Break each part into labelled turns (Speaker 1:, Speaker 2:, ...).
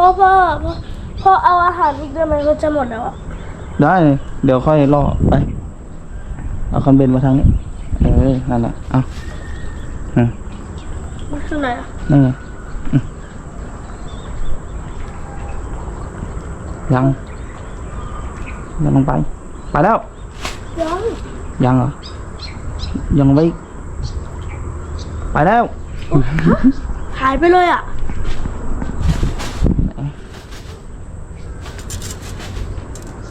Speaker 1: พ่อพ่อพ่อพ่อเอาอาหารอีกได้ไหมก็จะหมดแล้วอะ
Speaker 2: ได้เลยเดี๋ยวค่อยล่อไป เอาคันเบนมาทางนี้ เออ นั่นแหละเอาอืม
Speaker 1: มันคือไหนอะ
Speaker 2: นั่นไงอืมยังยังลงไป ไปแล้ว
Speaker 1: ยัง
Speaker 2: ยังเหรอ ยังไม่ไปแล้ว
Speaker 1: หายไปเลยอะ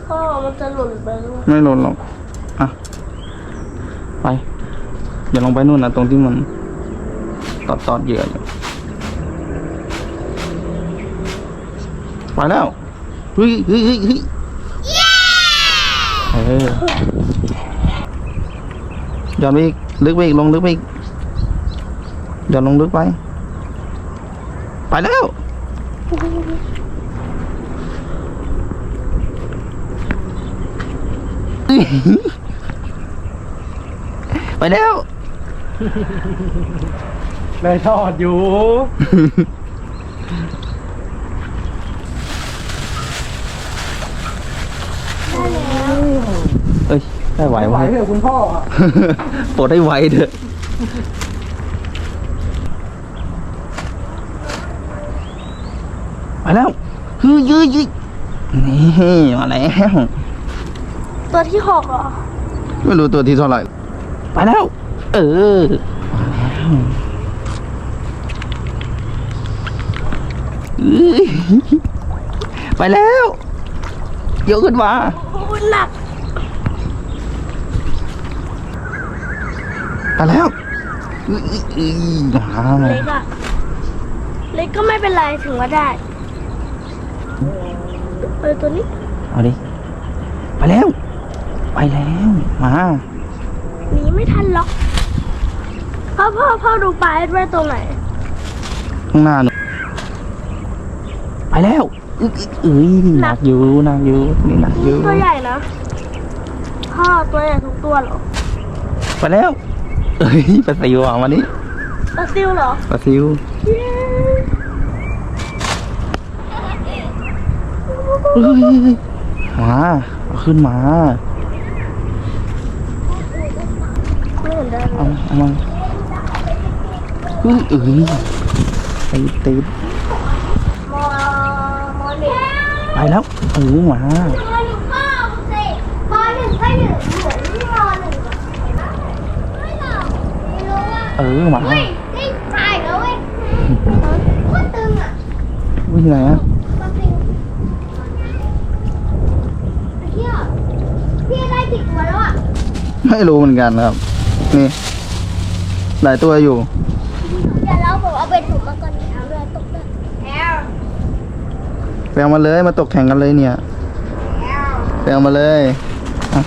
Speaker 1: พ่อมันจะหล่นไปหรือเปล่า
Speaker 2: ไม่หล่นหรอก อะ ไป อย่าลงไปนู่นนะตรงที่มันตอดตอดเหยื่ออยู่ไปแล้วเฮ้ยเฮ้ยเฮ้ยเฮ้ยเออย้อนไปอีกลึกไปอีกลงลึกไปอีกย้อนลงลึกไป ไปแล้ว ไปแล้ว
Speaker 3: เลยทอดอยู่
Speaker 2: เอ้ย ได้ไหว
Speaker 3: ไหว
Speaker 2: ไหม
Speaker 3: เถอะคุณพ่ออะ
Speaker 2: ปลดให้ไวเถอะไปแล้วฮือยื้อยื้อนี่ มาแล้ว
Speaker 1: ตัวที่หกเหรอ
Speaker 2: ไม่รู้ตัวที่เท่าไหร่ ไปแล้ว เออมาแล้วเอ้ยไปแล้วเยอะขึ้นมา
Speaker 1: โอ้ยหนัก
Speaker 2: ไปแล้วอื้ออื้ออื้อมา
Speaker 1: เล็กอะเล็กก็ไม่เป็นไรถึงว่าได้เออตัวนี้
Speaker 2: เอาดิไปแล้ว ไปแล้ว มา
Speaker 1: หนีไม่ทันหรอกพ่อพ่อพ่อดูปลาไว้ตรงไหน
Speaker 2: ข้างหน้าหนูไปแล้วอึ๊กอึ๊กเอ้ยหนักอยู่หนักอยู่นี่หนักอยู่
Speaker 1: ตัวใหญ่นะ พ่อตัวใหญ่ทุกตัวเหรอ
Speaker 2: ไปแล้วเอ้ยปลาซิวอะวันนี้
Speaker 1: ปลาซิวเหรอ
Speaker 2: ปลาซิว
Speaker 1: เย้
Speaker 2: เอ้ยมาเอาขึ้นมา
Speaker 1: ไม่ เห็นได้เล
Speaker 2: เอาเอามาเอ้ยเอ้ยตีดตีดไปแล้วเออมา
Speaker 1: มอหนึ่งพ่อสิมอหนึ่งก็หนึ่งเหมือนมอหนึ่งเห็นปะไม่หรอกไม่รู้ว่า
Speaker 2: เออมา
Speaker 1: เฮ้ยนี่ถ่ายแล้วเว้ยโคตรตึงอะ
Speaker 2: วิ่งไหนอะ
Speaker 1: พี่ได้กี่ตัวแล้วอะ
Speaker 2: ไม่รู้เหมือนกันครับ นี่หลายตัวอยู่
Speaker 1: เดี๋ยวเราผมเอาไปถูกมาก่อนเอาเลยตกเลยแอล
Speaker 2: ไปเอามาเลยมาตกแข่งกันเลยเนี่ย
Speaker 1: แอล
Speaker 2: ไปเอามาเลยอะ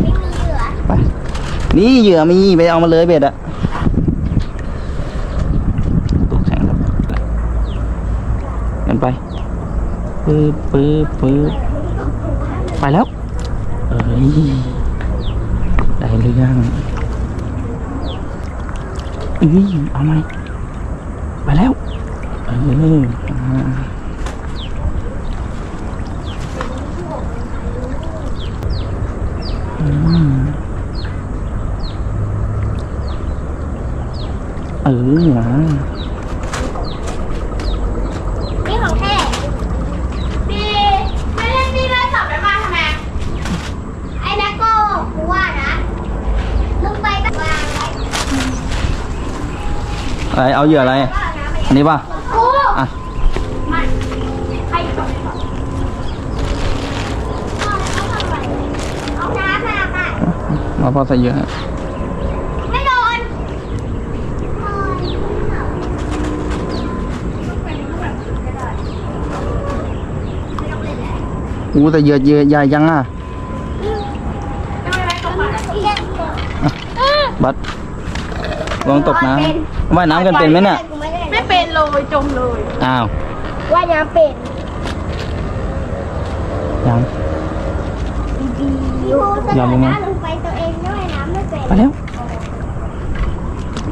Speaker 1: ไม่มีเหลือ
Speaker 2: ไปนี่เหยื่อมีไปเอามาเลยเบ็ดอะตกแข่งครับกันไปปึ๊บปึ๊บปึ๊บไปแล้วเอ้ย ได้หรือยังเอ้ยเอาไหมไปแล้วเอออ่าอืมเออมา
Speaker 1: นี่ของแท้ดีไม่เล่นนี่เลยสอบได้มาทำไม ไอ้นักโก้กูว่านะลงไปตั้งวางไว้
Speaker 2: อะไรเอาเหยื่ออะไร
Speaker 1: ก็เอาน้ำไป
Speaker 2: อันนี้ป่ะ
Speaker 1: กู
Speaker 2: อะ
Speaker 1: มันใครตกเอาน้ำมาค่ะ
Speaker 2: มาพอใส่เหยื่อให้
Speaker 1: ไม่โดน
Speaker 2: อู้แต่เหยื่อเหยื่อใหญ่ยังอะบัด ลองตกน้ำว่ายน้ำกันเป็นไหมเนี่ย
Speaker 1: ไม่เป็นเลยจมเลย
Speaker 2: อ้าว
Speaker 1: ว่ายน้ำเป็น
Speaker 2: ยังยอมยังไง
Speaker 1: ลงไปตัวเองด้วยน้ำไม่เป็น
Speaker 2: ไปแล้ว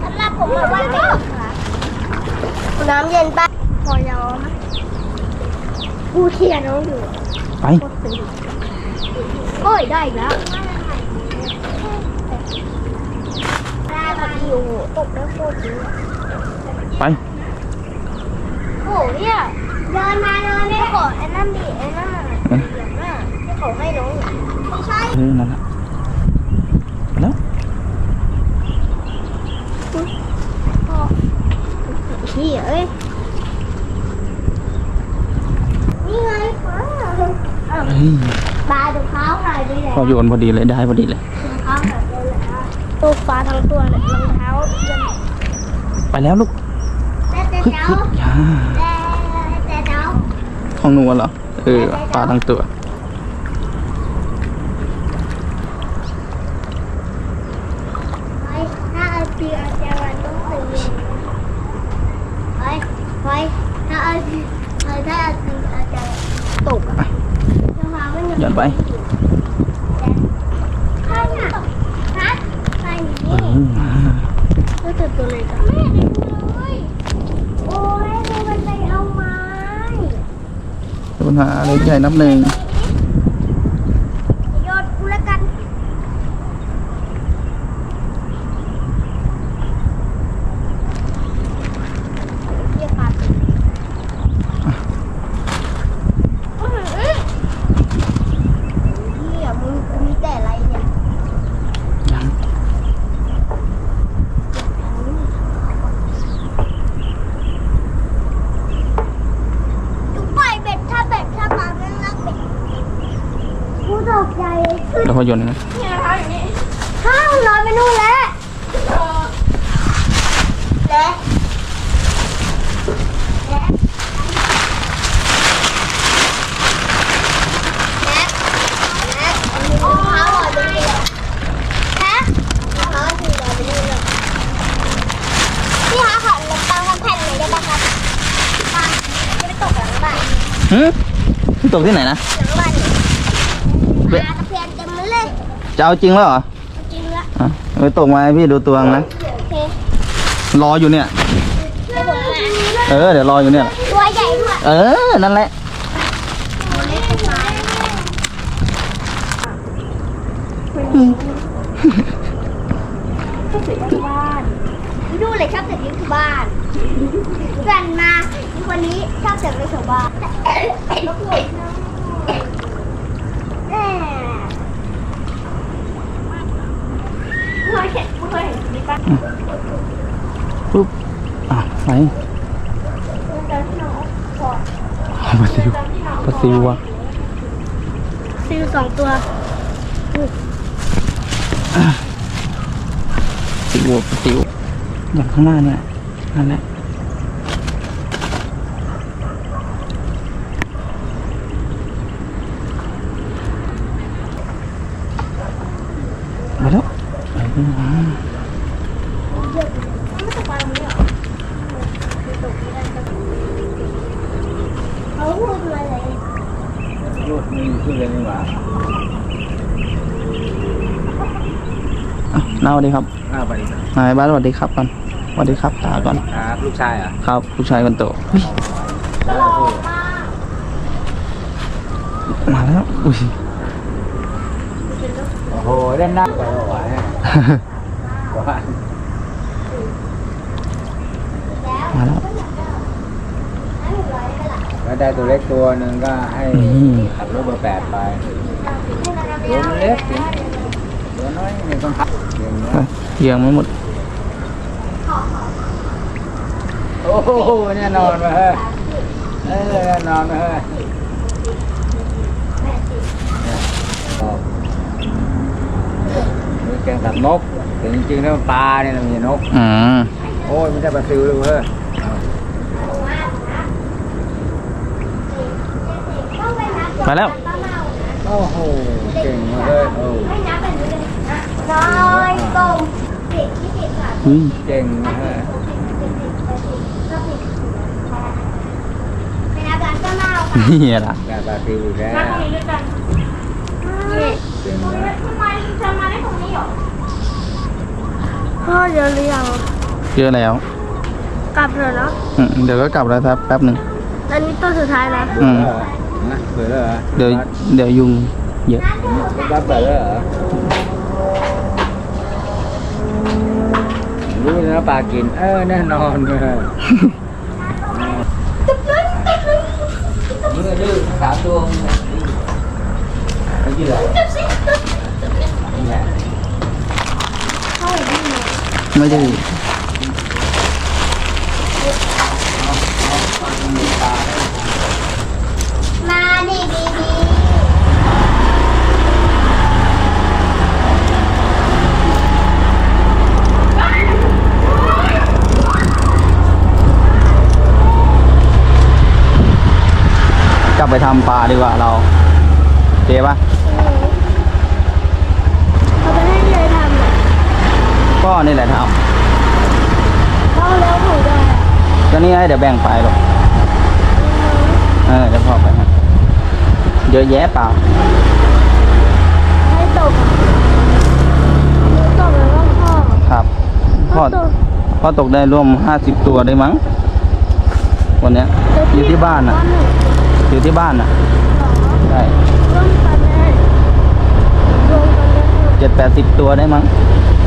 Speaker 1: สำหรับผมแบบว่าเป็นค่ะน้ำเย็นปะพอยอมไหมกูเทียน้องอยู่
Speaker 2: ไป
Speaker 1: โอ้ยได้อีกแล้ว ได้พอดีอยู่ตกแล้วโคตรดี
Speaker 2: ไป
Speaker 1: โอ้เนี่ยเดินมาเดินเนี่ยขอไอ้นั่นดิไอ้นั่นน่ะเหลืองน่ะที่เขาให้น้องไม่ใช่
Speaker 2: เออนั่นแหละไปแล้ว
Speaker 1: พ่อพี่เอ้ยนี่ไงป้าอ้าว
Speaker 2: เฮ้ย
Speaker 1: ปลาดูเท้าหายไปไหน
Speaker 2: พอโยนพอดีเลยได้พอดีเลย
Speaker 1: รองเท้าหายไป แล้วลูกปลาทั้งตัวเลยรองเท้ายัง
Speaker 2: ไปแล้วลูก
Speaker 1: แต่แต่
Speaker 2: ฮึด
Speaker 1: เท้า
Speaker 2: ฮึดอย่า
Speaker 1: แต่แต่เท้า
Speaker 2: ของหนูเหรอ เออ ปลาทั้งตัว
Speaker 1: ไป ก็ตัวตัวเล็กอะแม่เด็กเลยโอ้ยดูมันไปเอาไม้
Speaker 2: ปัญหาเล็กใหญ่น้ำหนึ่ง
Speaker 1: โยนกูแล้วกันเรียกปลาตัวอื้อหือเหี้ยมึงกูมีแต่อะไรเนี่ย
Speaker 2: ยัง
Speaker 1: ดูปล่อยเบ็ดถ้าเบ็ดถ้าปลาไม่รักเบ็ดกูตกใจ
Speaker 2: เดี๋ยวพอโยนนะ
Speaker 1: ข้าวลอยไปนู่นแล้วและและและและรองเท้าลอยไปนู่นแล้วฮะรองเท้าที่ลอยไปนู่นแล้วพี่คะขอลงตังค์แผ่นหน่อยได้ไหมครับมาจะไปตกหลังบ้าน
Speaker 2: หืมตกที่ไหนนะ
Speaker 1: หลังบ้าน
Speaker 2: จะเอาจริงแล้วเหรอ
Speaker 1: จริงละ
Speaker 2: อะไปตกมาให้พี่ดูตัวนะ
Speaker 1: โอเค
Speaker 2: รออยู่เนี่ย
Speaker 1: ให้ผมมา
Speaker 2: เออเดี๋ยวรออยู่เนี่ย
Speaker 1: ตัวใหญ่ด้วย
Speaker 2: เออ นั่นแหละ
Speaker 1: ตัวเล็กกว่าบ้านดูเลยชอบเสียงนี้คือบ้านเพื่อนมามีคนนี้ชอบเสียงในชาวบ้านลบหลุดแม่เคย เห็นเคยเห็นนี่ปะ
Speaker 2: ปุ๊บ อะ ไหน
Speaker 1: เจอที่น้องก่อน
Speaker 2: ปลาซิวปลาซิวอะ
Speaker 1: ซิลสองตัว
Speaker 2: ซิวปลาซิวอย่างข้างหน้าเนี่ยนั่นแหละมาแล้ว เออมา
Speaker 1: เขาพูดมาเลย
Speaker 3: ลูกนี่ขึ้นเลยนี่หว่า
Speaker 2: อะน้าสวัสดีครับ
Speaker 3: อ้าวไปดิครับ
Speaker 2: นายบ้านสวัสดีครับก่อนสวัสดีครับตาก่อน
Speaker 3: ครับลูกชายเหรอะ
Speaker 2: ครับผู้ชายคนโตเฮ้ยมาแล้วอุ้ย
Speaker 3: โอ้โหเล่นน้ำไปเอาไว้ว่า
Speaker 2: มาแล้ว
Speaker 3: แล้วได้ตัวเล็กตัวหนึ่งก็ให้
Speaker 2: นี่
Speaker 3: ขับรถเบอร์แปดไปตัวมันเล็กสิตัวน้อยไม่ต้องขับเก่ง
Speaker 2: ไป
Speaker 3: นะ
Speaker 2: เยียงไม่หมด
Speaker 3: โอ้โหแน่นอนมาเฮ้ยเออแน่นอนมาเฮ้ยนี่ แกงกับนกแต่จริงๆแล้วปลาเนี่ยมันมีนก
Speaker 2: อืม
Speaker 3: โอ้ยไม่ได้ปลาซิวเลยเว้ย
Speaker 2: มาแล้ว
Speaker 3: โอ้โหเก่งมากเลยโอ้
Speaker 1: น้อยกลมเด็กที่เด็กค่ะ
Speaker 2: เฮ้ย
Speaker 3: เก่งมากเลย
Speaker 1: เป็นอาการก็เล่าค่ะ
Speaker 2: นี่ล่ะ
Speaker 3: ได้ปลาซิวอีกแล้ว
Speaker 1: นี่
Speaker 3: เก่งมาก
Speaker 1: ทำไมจะมาได้ตรงนี้หรอ พ่อเดี๋ยวเรียง
Speaker 2: เยอะแล้ว
Speaker 1: กลับเถอะเนาะ
Speaker 2: อืมเดี๋ยวก็กลับแล้วครับแป๊บหนึ่ง
Speaker 1: อันนี้ตัวสุดท้ายแล้ว
Speaker 2: อืม
Speaker 3: เออนะเปิดแล้วเหรอ
Speaker 2: เดี๋ยวเดี๋ยวยุงเยอะ
Speaker 3: บ้านเปิดแล้วเหรอรู้นะปลากิน เออแน่นอนเลยมือดื้อสามตัวไม่กี่เลย
Speaker 4: นี่
Speaker 2: ไม่ได้
Speaker 4: มาดีดีดี
Speaker 2: กลับไปทำปลาดีกว่าเราโอเคปะ
Speaker 4: เขาไปให้ยายทำอะ
Speaker 2: ก็ นี่แหละท
Speaker 4: เขาแล้วผมจะำ
Speaker 2: ก็นี่ให้เดี๋ยวแบ่งไปหรอกเออเดี๋ยวพ่อไปให้เยอะแยะเปล่า
Speaker 4: ให้ตกอะตกแล้วก็พ่อ
Speaker 2: ครับพ่อ
Speaker 4: ตก
Speaker 2: พ่อตกได้ร่วมห้าสิบตัวได้มั้งวันเนี้ยอยู่ที่บ้านอะ อยู่ที่บ้านอะใช่
Speaker 4: ร่วมกันได้รวมกันได้
Speaker 2: เจ็ดแปดสิบตัวได้มั้ง
Speaker 4: ร